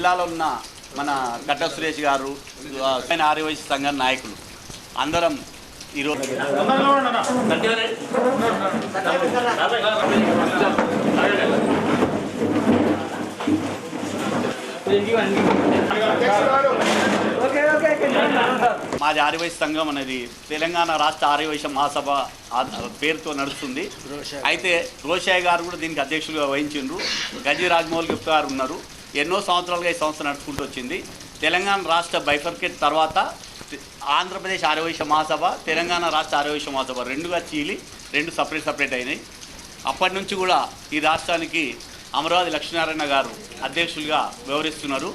జిల్లాలో ఉన్న మన గడ్డ సురేష్ గారు ఆయన ఆర్యవైశ్య సంఘం నాయకులు. అందరం ఈరోజు మాది ఆర్యవైశ్య సంఘం అనేది తెలంగాణ రాష్ట్ర ఆర్యవైశ్య మహాసభ పేరుతో నడుస్తుంది. అయితే రోషయ్య గారు కూడా దీనికి అధ్యక్షులుగా వహించిండ్రు. గజీ రాజమౌళి గుప్తా గారు ఉన్నారు. ఎన్నో సంవత్సరాలుగా ఈ సంస్థ నడుచుకుంటూ వచ్చింది. తెలంగాణ రాష్ట్ర బైఫర్కెట్ తర్వాత ఆంధ్రప్రదేశ్ ఆరోగ్య మహాసభ తెలంగాణ రాష్ట్ర ఆరోగ్య మహాసభ రెండుగా చీలి రెండు సపరేట్ సపరేట్ అయినాయి. అప్పటి నుంచి కూడా ఈ రాష్ట్రానికి అమరావతి లక్ష్మీనారాయణ గారు అధ్యక్షులుగా వ్యవహరిస్తున్నారు.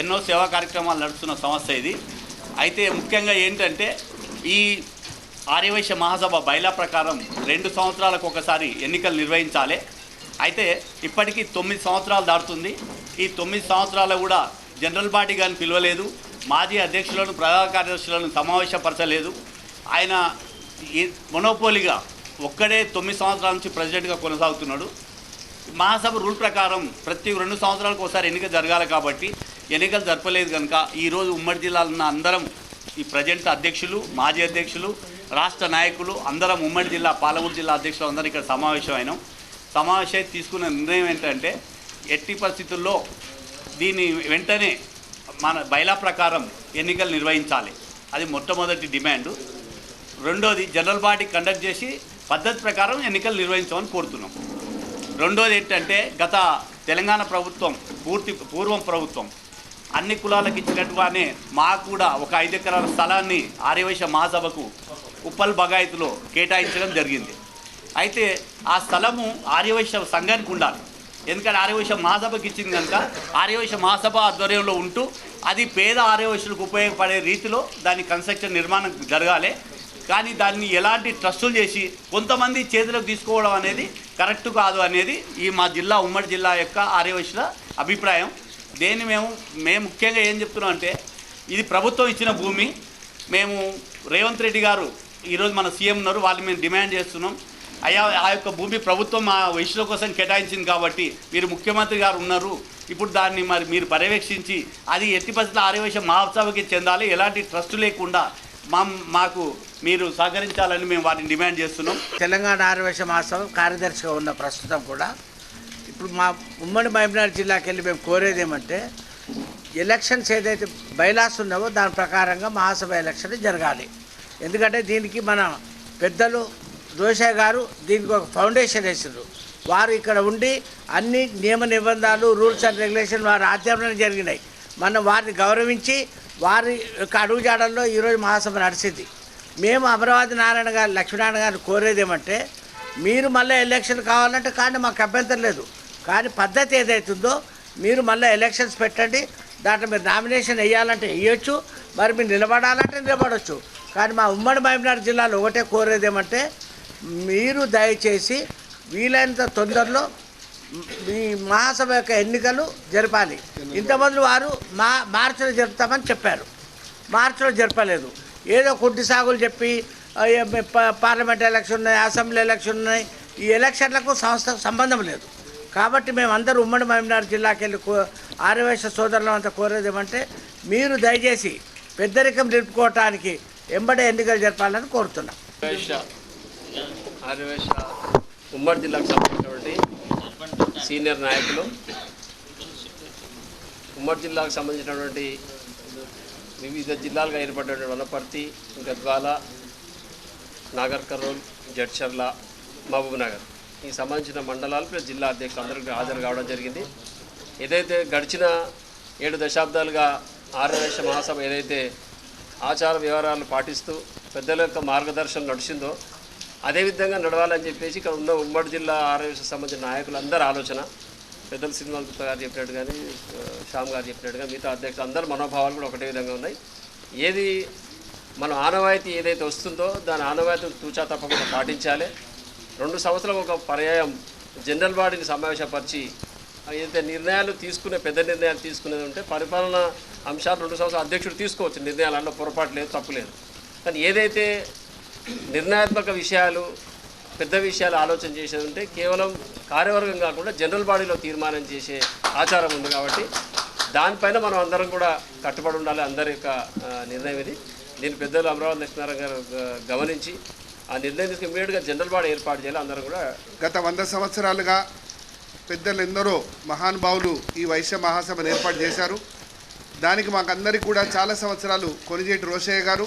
ఎన్నో సేవా కార్యక్రమాలు నడుస్తున్న సంస్థ ఇది. అయితే ముఖ్యంగా ఏంటంటే ఈ ఆర్యవైశ్య మహాసభ బైలా ప్రకారం రెండు సంవత్సరాలకు ఒకసారి ఎన్నికలు నిర్వహించాలి. అయితే ఇప్పటికీ తొమ్మిది సంవత్సరాలు దాటుతుంది. ఈ తొమ్మిది సంవత్సరాలు కూడా జనరల్ పార్టీ కానీ పిలవలేదు. మాజీ అధ్యక్షులను ప్రధాన కార్యదర్శులను సమావేశపరచలేదు. ఆయన ఈ మొనోపోలిగా ఒక్కడే తొమ్మిది సంవత్సరాల నుంచి ప్రెసిడెంట్గా కొనసాగుతున్నాడు. మహాసభ రూల్ ప్రకారం ప్రతి రెండు సంవత్సరాలకు ఒకసారి ఎన్నిక జరగాలి కాబట్టి ఎన్నికలు జరపలేదు కనుక ఈరోజు ఉమ్మడి జిల్లాలో ఉన్న అందరం ఈ ప్రజెంట్ అధ్యక్షులు మాజీ అధ్యక్షులు రాష్ట్ర నాయకులు అందరం ఉమ్మడి జిల్లా పాలమూరు జిల్లా అధ్యక్షులు అందరం ఇక్కడ సమావేశమైనాం సమావేశం తీసుకున్న నిర్ణయం ఏంటంటే ఎట్టి పరిస్థితుల్లో దీన్ని వెంటనే మన బైలా ప్రకారం ఎన్నికలు నిర్వహించాలి. అది మొట్టమొదటి డిమాండు. రెండోది జనరల్ బాడీ కండక్ట్ చేసి పద్ధతి ప్రకారం ఎన్నికలు నిర్వహించమని కోరుతున్నాం. రెండోది ఏంటంటే గత తెలంగాణ ప్రభుత్వం పూర్తి పూర్వం ప్రభుత్వం అన్ని కులాలకు ఇచ్చినట్టుగానే మాకు కూడా ఒక ఐదు ఎకరాల స్థలాన్ని ఆర్యవైశ్య మహాసభకు ఉప్పల్ బగాయతులో కేటాయించడం జరిగింది. అయితే ఆ స్థలము ఆర్యవైశ్య సంఘానికి ఉండాలి. ఎందుకంటే ఆర్యవైశ్య మహాసభకి ఇచ్చింది కనుక ఆర్యవైశ్య మహాసభ ఆధ్వర్యంలో ఉంటూ అది పేద ఆర్యవైశ్యులకు ఉపయోగపడే రీతిలో దాని కన్స్ట్రక్షన్ నిర్మాణం జరగాలి. కానీ దాన్ని ఎలాంటి ట్రస్టులు చేసి కొంతమంది చేతిలోకి తీసుకోవడం అనేది కరెక్ట్ కాదు అనేది ఈ మా జిల్లా ఉమ్మడి జిల్లా యొక్క ఆర్యవైశ్యుల అభిప్రాయం. దేన్ని మేము మేము ముఖ్యంగా ఏం చెప్తున్నాం అంటే ఇది ప్రభుత్వం ఇచ్చిన భూమి. మేము రేవంత్ రెడ్డి గారు ఈరోజు మన సీఎం ఉన్నారు. వాళ్ళు మేము డిమాండ్ చేస్తున్నాం. అయ్యా ఆ యొక్క భూమి ప్రభుత్వం మా వయసుల కోసం కేటాయించింది కాబట్టి మీరు ముఖ్యమంత్రి గారు ఉన్నారు. ఇప్పుడు దాన్ని మరి మీరు పర్యవేక్షించి అది ఎట్టి పరిస్థితులు ఆర్యవైశ్య మహాసభకి చెందాలి. ఎలాంటి ట్రస్ట్ లేకుండా మా మాకు మీరు సహకరించాలని మేము వాటిని డిమాండ్ చేస్తున్నాం. తెలంగాణ ఆర్యవేశ మహాసభ కార్యదర్శిగా ఉన్న ప్రస్తుతం కూడా ఇప్పుడు మా ఉమ్మడి మహబూబ్నగర్ జిల్లాకి వెళ్ళి మేము కోరేది ఏమంటే ఎలక్షన్స్ ఏదైతే బైలాస్ ఉన్నావో దాని ప్రకారంగా మహాసభ ఎలక్షన్ జరగాలి. ఎందుకంటే దీనికి మన పెద్దలు జోషా గారు దీనికి ఒక ఫౌండేషన్ వేసిండ్రు. వారు ఇక్కడ ఉండి అన్ని నియమ నిబంధనలు రూల్స్ అండ్ రెగ్యులేషన్ వారి ఆధ్వర్యంలో జరిగినాయి. మనం వారిని గౌరవించి వారి యొక్క అడుగుజాడల్లో ఈరోజు మహాసభ నడిచింది. మేము అమరావతి నారాయణ గారు లక్ష్మీనారాయణ గారిని కోరేది ఏమంటే మీరు మళ్ళీ ఎలక్షన్ కావాలంటే కానీ మాకు అభ్యంతరం లేదు. కానీ పద్ధతి ఏదైతుందో మీరు మళ్ళీ ఎలక్షన్స్ పెట్టండి. దాంట్లో మీరు నామినేషన్ వేయాలంటే వేయొచ్చు. మరి మీరు నిలబడాలంటే నిలబడవచ్చు కానీ మా ఉమ్మడి మహబూబ్నగర్ జిల్లాలో ఒకటే కోరేది ఏమంటే మీరు దయచేసి వీలైనంత తొందరలో మీ మహాసభ యొక్క ఎన్నికలు జరపాలి. ఇంతమంది వారు మా మార్చిలో జరుపుతామని చెప్పారు. మార్చిలో జరపలేదు. ఏదో కుట్టి సాగులు చెప్పి ప- పార్లమెంట్ ఎలక్షన్ ఉన్నాయి అసెంబ్లీ ఎలక్షన్ ఉన్నాయి ఈ ఎలక్షన్లకు సంస్థకు సంబంధం లేదు. కాబట్టి మేము అందరూ ఉమ్మడి మహబూబ్నగర్ జిల్లాకి వెళ్ళి కో ఆర్యవేశ సోదరులం అంతా కోరేది ఏమంటే మీరు దయచేసి పెద్దరికం నిలుపుకోవటానికి ఎంబడే ఎన్నికలు జరపాలని కోరుతున్నాం. ఆర్యవేశ ఉమ్మడి జిల్లాకు సంబంధించినటువంటి సీనియర్ నాయకులు ఉమ్మడి జిల్లాకు సంబంధించినటువంటి వివిధ జిల్లాలుగా ఏర్పడినటువంటి వనపర్తి గద్వాల నాగర్ కర్నూల్ జడ్చర్ల మహబూబ్ నగర్. ఈ సంబంధించిన మండలాలు ప్లస్ జిల్లా అధ్యక్షులు అందరికీ హాజరు కావడం జరిగింది. ఏదైతే గడిచిన ఏడు దశాబ్దాలుగా ఆర్యవేశ మహాసభ ఏదైతే ఆచార వ్యవహారాలు పాటిస్తూ పెద్దల యొక్క మార్గదర్శనం నడిచిందో అదేవిధంగా నడవాలని చెప్పేసి ఇక్కడ ఉన్న ఉమ్మడి జిల్లా ఆరోగ్య సంబంధించిన నాయకులందరి ఆలోచన. పెద్దల శ్రీనివాస్ గుప్తా గారు చెప్పినట్టు కానీ శ్యామ్ గారు చెప్పినట్టుగా మిగతా అధ్యక్షులు అందరి మనోభావాలు కూడా ఒకటే విధంగా ఉన్నాయి. ఏది మన ఆనవాయితీ ఏదైతే వస్తుందో దాని ఆనవాయితీని తూచా తప్పకుండా పాటించాలి. రెండు సంవత్సరాలు ఒక పర్యాయం జనరల్ బాడీని సమావేశపరిచి ఏదైతే నిర్ణయాలు తీసుకునే పెద్ద నిర్ణయాలు తీసుకునేది ఉంటే పరిపాలన అంశాలు రెండు సంవత్సరాలు అధ్యక్షుడు తీసుకోవచ్చు. నిర్ణయాలలో పొరపాటు లేదు తప్పు లేదు. కానీ ఏదైతే నిర్ణయాత్మక విషయాలు పెద్ద విషయాలు ఆలోచన చేసేది ఉంటే కేవలం కార్యవర్గం కాకుండా జనరల్ బాడీలో తీర్మానం చేసే ఆచారం ఉంది కాబట్టి దానిపైన మనం అందరం కూడా కట్టుబడి ఉండాలి అందరి యొక్క నిర్ణయం ఇది. దీని పెద్దలు అమరావతి లక్ష్మీనారాయణ గారు గమనించి ఆ నిర్ణయం తీసుకుని ఇమీడియట్గా జనరల్ బాడీ ఏర్పాటు చేయాలి అందరం కూడా. గత వంద సంవత్సరాలుగా పెద్దలు ఎందరో మహానుభావులు ఈ వైశ్య మహాసభను ఏర్పాటు చేశారు. దానికి మాకందరికి కూడా చాలా సంవత్సరాలు కొనిజేటి రోషయ్య గారు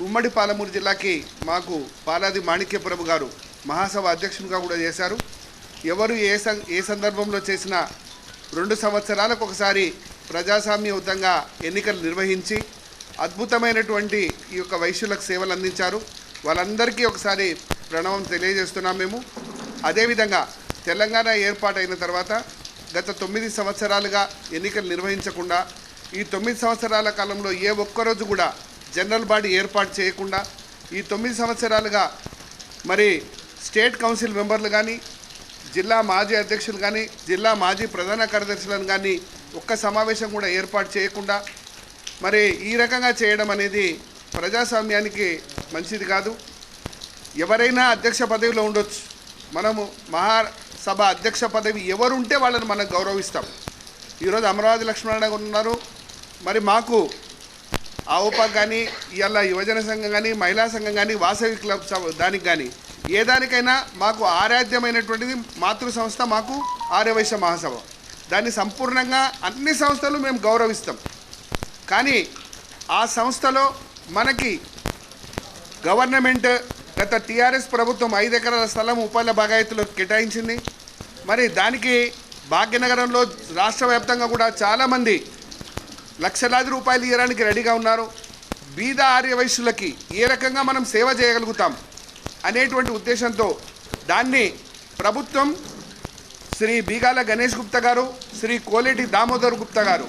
ఉమ్మడి పాలమూరు జిల్లాకి మాకు పాలాది మాణిక్యప్రభు గారు మహాసభ అధ్యక్షునిగా కూడా చేశారు. ఎవరు ఏ సం ఏ సందర్భంలో చేసినా రెండు సంవత్సరాలకు ఒకసారి ప్రజాస్వామ్యయుతంగా ఎన్నికలు నిర్వహించి అద్భుతమైనటువంటి ఈ యొక్క వైశ్యులకు సేవలు అందించారు. వాళ్ళందరికీ ఒకసారి ప్రణవం తెలియజేస్తున్నాం మేము. అదేవిధంగా తెలంగాణ ఏర్పాటైన తర్వాత గత తొమ్మిది సంవత్సరాలుగా ఎన్నికలు నిర్వహించకుండా ఈ తొమ్మిది సంవత్సరాల కాలంలో ఏ ఒక్కరోజు కూడా జనరల్ బాడీ ఏర్పాటు చేయకుండా ఈ తొమ్మిది సంవత్సరాలుగా మరి స్టేట్ కౌన్సిల్ మెంబర్లు కానీ జిల్లా మాజీ అధ్యక్షులు కానీ జిల్లా మాజీ ప్రధాన కార్యదర్శులను కానీ ఒక్క సమావేశం కూడా ఏర్పాటు చేయకుండా మరి ఈ రకంగా చేయడం అనేది ప్రజాస్వామ్యానికి మంచిది కాదు. ఎవరైనా అధ్యక్ష పదవిలో ఉండొచ్చు. మనము మహాసభ అధ్యక్ష పదవి ఎవరుంటే వాళ్ళని మనం గౌరవిస్తాం. ఈరోజు అమరావతి లక్ష్మణ ఉన్నారు. మరి మాకు ఆవుపాక్ కానీ ఇవాళ యువజన సంఘం కానీ మహిళా సంఘం కానీ వాసవి క్లబ్ దానికి కానీ ఏ దానికైనా మాకు ఆరాధ్యమైనటువంటిది మాతృ సంస్థ మాకు ఆర్యవైశ్య మహాసభ. దాన్ని సంపూర్ణంగా అన్ని సంస్థలు మేము గౌరవిస్తాం. కానీ ఆ సంస్థలో మనకి గవర్నమెంట్ గత టీఆర్ఎస్ ప్రభుత్వం ఐదు ఎకరాల స్థలం ఉపాల బాగాయతులకు కేటాయించింది. మరి దానికి భాగ్యనగరంలో రాష్ట్ర వ్యాప్తంగా కూడా చాలామంది లక్షలాది రూపాయలు ఇవ్వడానికి రెడీగా ఉన్నారు. బీద ఆర్యవైశ్యులకి ఏ రకంగా మనం సేవ చేయగలుగుతాం అనేటువంటి ఉద్దేశంతో దాన్ని ప్రభుత్వం శ్రీ బీగాల గణేష్ గుప్తా గారు శ్రీ కోలేటి దామోదర్ గుప్తా గారు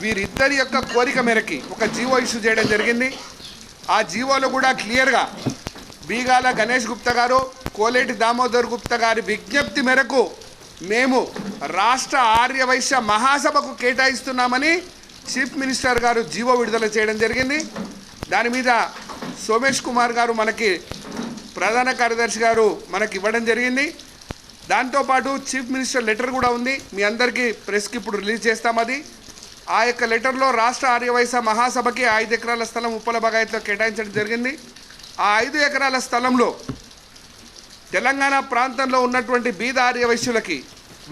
వీరిద్దరి యొక్క కోరిక మేరకి ఒక జీవో ఇష్యూ చేయడం జరిగింది. ఆ జీవోలో కూడా క్లియర్గా బీగాల గణేష్ గుప్తా గారు కోలేటి దామోదర్ గుప్తా గారి విజ్ఞప్తి మేరకు మేము రాష్ట్ర ఆర్యవైశ్య మహాసభకు కేటాయిస్తున్నామని చీఫ్ మినిస్టర్ గారు జీవో విడుదల చేయడం జరిగింది. దాని మీద సోమేష్ కుమార్ గారు మనకి ప్రధాన కార్యదర్శి గారు మనకి ఇవ్వడం జరిగింది. దాంతోపాటు చీఫ్ మినిస్టర్ లెటర్ కూడా ఉంది. మీ అందరికీ ప్రెస్కి ఇప్పుడు రిలీజ్ చేస్తాం అది. ఆ యొక్క లెటర్లో రాష్ట్ర ఆర్యవైశ్య మహాసభకి ఐదు ఎకరాల స్థలం ఉప్పల బగాయత్లో కేటాయించడం జరిగింది. ఆ ఐదు ఎకరాల స్థలంలో తెలంగాణ ప్రాంతంలో ఉన్నటువంటి బీద ఆర్యవైశ్యులకి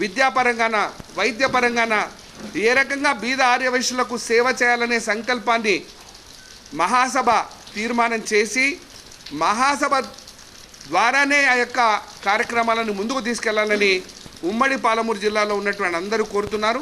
విద్యాపరంగాన వైద్యపరంగాన ఏ రకంగా బీద ఆర్యవైశ్యులకు సేవ చేయాలనే సంకల్పాన్ని మహాసభ తీర్మానం చేసి మహాసభ ద్వారానే ఆ యొక్క కార్యక్రమాలను ముందుకు తీసుకెళ్ళాలని ఉమ్మడి పాలమూరు జిల్లాలో ఉన్నటువంటి అందరూ కోరుతున్నారు.